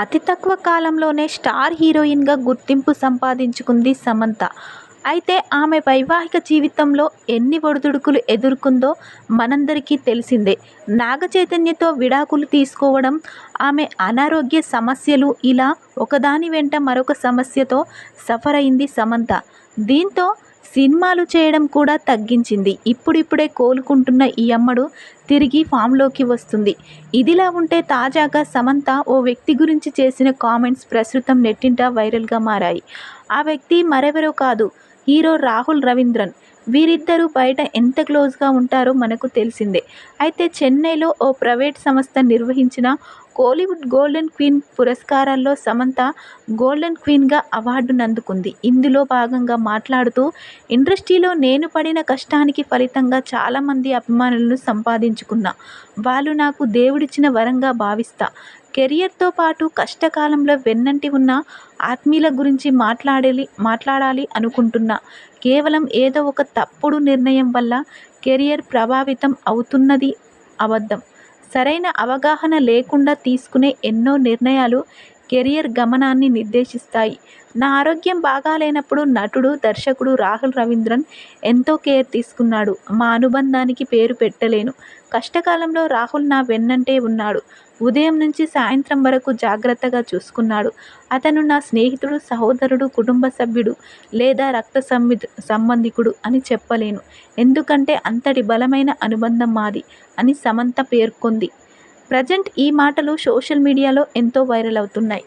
అతి తక్కువ కాలంలోనే స్టార్ హీరోయిన్గా గుర్తింపు సంపాదించుకుంది సమంత. అయితే ఆమె వైవాహిక జీవితంలో ఎన్ని ఒడిదుడుకులు ఎదుర్కొందో మనందరికీ తెలిసిందే. నాగ చైతన్యతో విడాకులు తీసుకోవడం ఆమె అనారోగ్య సమస్యలు ఇలా ఒకదాని వెంట మరొక సమస్యతో సఫర్ అయింది సమంత. దీంతో సినిమాలు చేయడం కూడా తగ్గించింది. ఇప్పుడిప్పుడే కోలుకుంటున్న ఈ అమ్మడు తిరిగి ఫామ్లోకి వస్తుంది. ఇదిలా ఉంటే తాజాగా సమంత ఓ వ్యక్తి గురించి చేసిన కామెంట్స్ ప్రస్తుతం నెట్టింట వైరల్గా మారాయి. ఆ వ్యక్తి మరెవరో కాదు హీరో రాహుల్ రవీంద్రన్. వీరిద్దరూ బయట ఎంత క్లోజ్గా ఉంటారో మనకు తెలిసిందే. అయితే చెన్నైలో ఓ ప్రైవేట్ సంస్థ నిర్వహించిన కోలీవుడ్ గోల్డెన్ క్వీన్ పురస్కారాల్లో సమంత గోల్డెన్ క్వీన్గా అవార్డును అందుకుంది ఇందులో భాగంగా మాట్లాడుతూ ఇండస్ట్రీలో నేను పడిన కష్టానికి ఫలితంగా చాలామంది అభిమానులను సంపాదించుకున్నా. వాళ్ళు నాకు దేవుడిచ్చిన వరంగా భావిస్తా. కెరియర్తో పాటు కష్టకాలంలో వెన్నంటి ఉన్న ఆత్మీయుల గురించి మాట్లాడాలి మాట్లాడాలి అనుకుంటున్నా. కేవలం ఏదో ఒక తప్పుడు నిర్ణయం వల్ల కెరియర్ ప్రభావితం అవుతున్నది అబద్ధం. సరైన అవగాహన లేకుండా తీసుకునే ఎన్నో నిర్ణయాలు కెరియర్ గమనాన్ని నిర్దేశిస్తాయి. నా ఆరోగ్యం బాగాలేనప్పుడు నటుడు దర్శకుడు రాహుల్ రవీంద్రన్ ఎంతో కేర్ తీసుకున్నాడు. మా అనుబంధానికి పేరు పెట్టలేను. కష్టకాలంలో రాహుల్ నా వెన్నంటే ఉన్నాడు. ఉదయం నుంచి సాయంత్రం వరకు జాగ్రత్తగా చూసుకున్నాడు. అతను నా స్నేహితుడు సహోదరుడు కుటుంబ సభ్యుడు లేదా రక్త సంవి సంబంధికుడు అని చెప్పలేను. ఎందుకంటే అంతటి బలమైన అనుబంధం మాది అని సమంత పేర్కొంది. ప్రజెంట్ ఈ మాటలు సోషల్ మీడియాలో ఎంతో వైరల్ అవుతున్నాయి.